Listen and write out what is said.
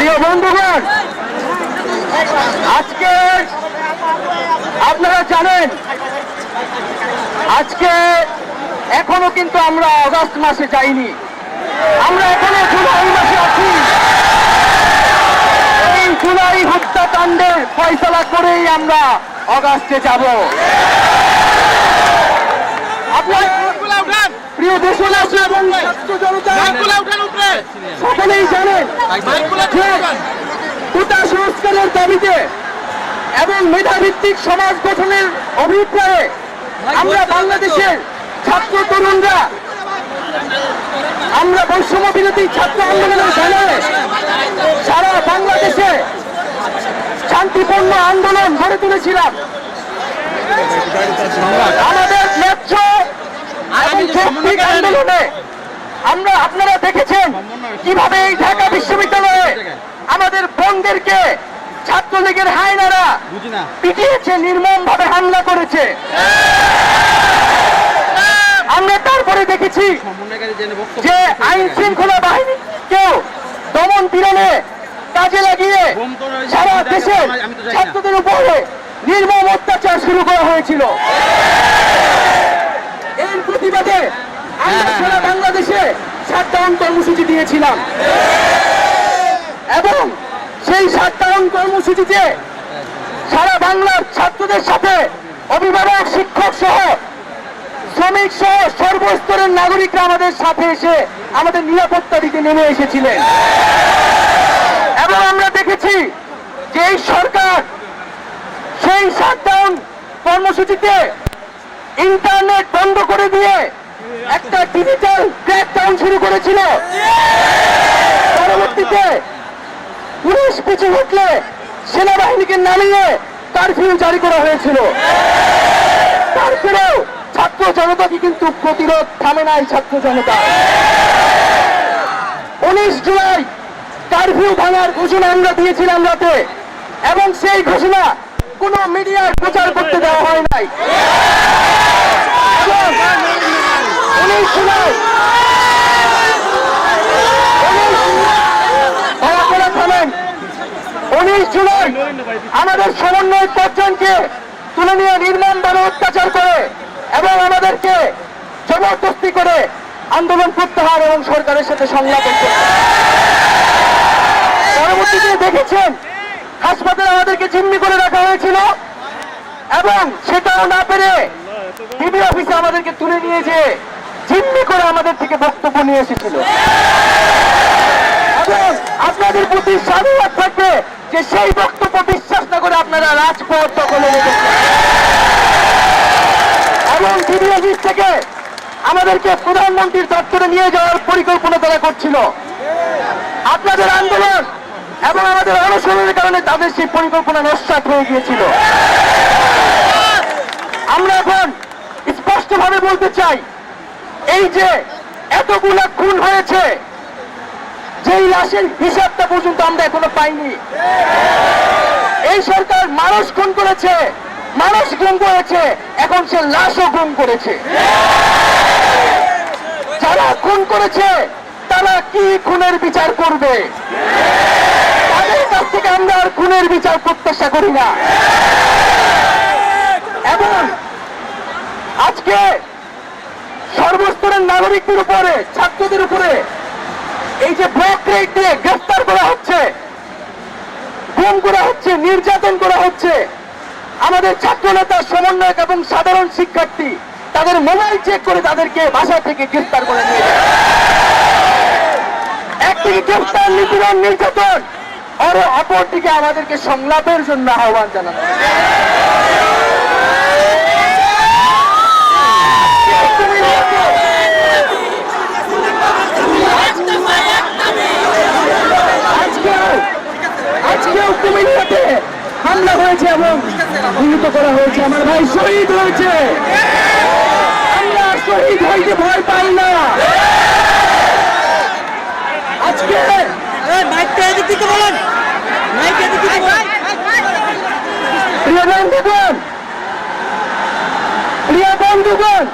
প্রিয় বন্ধুগণ আজকে আপনারা জানেন আজকে এখনও কিন্তু আমরা অগস্ট মাসে যাইনি। আমরা এখনও জুলাই মাসে আছি। এই জুলাই হত্যাকাণ্ডের ফয়সলা করেই আমরা অগাস্টে যাব। আপনার প্রিয় দেশবাসী এবং ছাত্র জনতা সকলেই জানেন যে সংস্কারের দাবিতে এবং মেধাভিত্তিক সমাজ গঠনের অভিপ্রায়ে আমরা বাংলাদেশের ছাত্র তরুণরা, আমরা বৈষম্য বিরোধী ছাত্র আন্দোলনের ব্যানারে সারা বাংলাদেশে শান্তিপূর্ণ আন্দোলন গড়ে তুলেছিলাম। আমাদের ন্যায্য আন্দোলনে আমরা আপনারা দেখেছেন কীভাবে এই ঢাকা বিশ্ববিদ্যালয়ে আমাদের বোনদেরকে ছাত্রলীগের হায়নারা পিটিয়েছে নির্মম ভাবে হামলা করেছে। আমরা তারপরে দেখেছি যে আইন শৃঙ্খলা বাহিনী কেউ দমন পীড়নে কাজে লাগিয়ে সারা দেশের ছাত্রদের উপরে নির্মম অত্যাচার শুরু করা হয়েছিল এর প্রতিবাদে আমরা সারা বাংলাদেশে শাটডাউন কর্মসূচি দিয়েছিলাম। এবং সেই শাটডাউন কর্মসূচিতে সারা বাংলার ছাত্রদের সাথে অভিভাবক, শিক্ষক সহ শ্রমিক সহ সর্বস্তরের নাগরিকরা আমাদের সাথে এসে আমাদের নিরাপত্তা দিতে নেমে এসেছিলেন। এবং আমরা দেখেছি যে এই সরকার সেই শাটডাউন কর্মসূচিতে ইন্টারনেট বন্ধ করে দিয়ে একটা ডিজিটাল ক্র্যাকডাউন শুরু করেছিল। পরবর্তীতে পুলিশ পিছু উঠলে সেনাবাহিনীকে নামিয়ে কারফিউ জারি করা হয়েছিল। তারপরেও ছাত্র জনতাকে কিন্তু প্রতিরোধ থামে নাই ছাত্র জনতা। উনিশ জুলাই কারফিউ ভাঙার ঘোষণা আমরা দিয়েছিলাম রাতে এবং সেই ঘোষণা কোন মিডিয়ার প্রচার করতে দেওয়া হয় নাই। আমাদের সমন্বয় পাঁচজনকে তুলে নিয়ে নির্মমভাবে অত্যাচার করে এবং আমাদেরকে জবরদস্তি করে আন্দোলন প্রত্যাহার এবং সরকারের সাথে সংলাপ পরবর্তীতে দেখেছেন, হাসপাতালে আমাদেরকে জিম্মি করে রাখা হয়েছিল এবং সেটাও না পেরে ডিবি অফিসে আমাদেরকে তুলে নিয়ে যে জিম্মি করে আমাদের থেকে বক্তব্য নিয়ে এসেছিল। এবং আপনাদের প্রতি সাধুবাদ থাকবে যে সেই বক্তব্য বিশ্বাস না করে আপনারা রাজপথ দখলে এবং অফিস থেকে আমাদেরকে প্রধানমন্ত্রীর দপ্তরে নিয়ে যাওয়ার পরিকল্পনা তারা করছিল। আপনাদের আন্দোলন এবং আমাদের অনশনের কারণে তাদের সেই পরিকল্পনা নস্বাত হয়ে গিয়েছিল। আমরা এখন স্পষ্টভাবে বলতে চাই এই যে এতগুলা খুন হয়েছে, যেই লাশের হিসাবটা পর্যন্ত আমরা এখনও পাইনি। এই সরকার মানুষ খুন করেছে, মানুষ গুম করেছে, এখন সে লাশও গুম করেছে। যারা খুন করেছে, তারা কি খুনের বিচার করবে? তাদের কাছ থেকে আমরা আর খুনের বিচার প্রত্যাশা করি না এবং আজকে সর্বস্তরের নাগরিকদের উপরে, ছাত্রদের উপরে এই যে ব্লক রেট দিয়ে গ্রেফতার করা হচ্ছে, গুম করা হচ্ছে, নির্যাতন করা হচ্ছে, আমাদের ছাত্র নেতা সমন্বয়ক এবং সাধারণ শিক্ষার্থী, তাদের মোবাইল চেক করে তাদেরকে বাসা থেকে গ্রেফতার করে নিয়ে। একদিকে গ্রেফতার নিপীড়ন, নির্যাতন, আর অপরদিকে আমাদেরকে সংলাপের জন্য আহ্বান জানানো হামলা হয়েছে এবং নিহত করা হয়েছে। আমার ভাই শহীদ হয়েছে। আমরা শহীদ হইতে ভয় পাই না। আজকে প্রিয় বন্ধুগণ প্রিয় বন্ধুগণ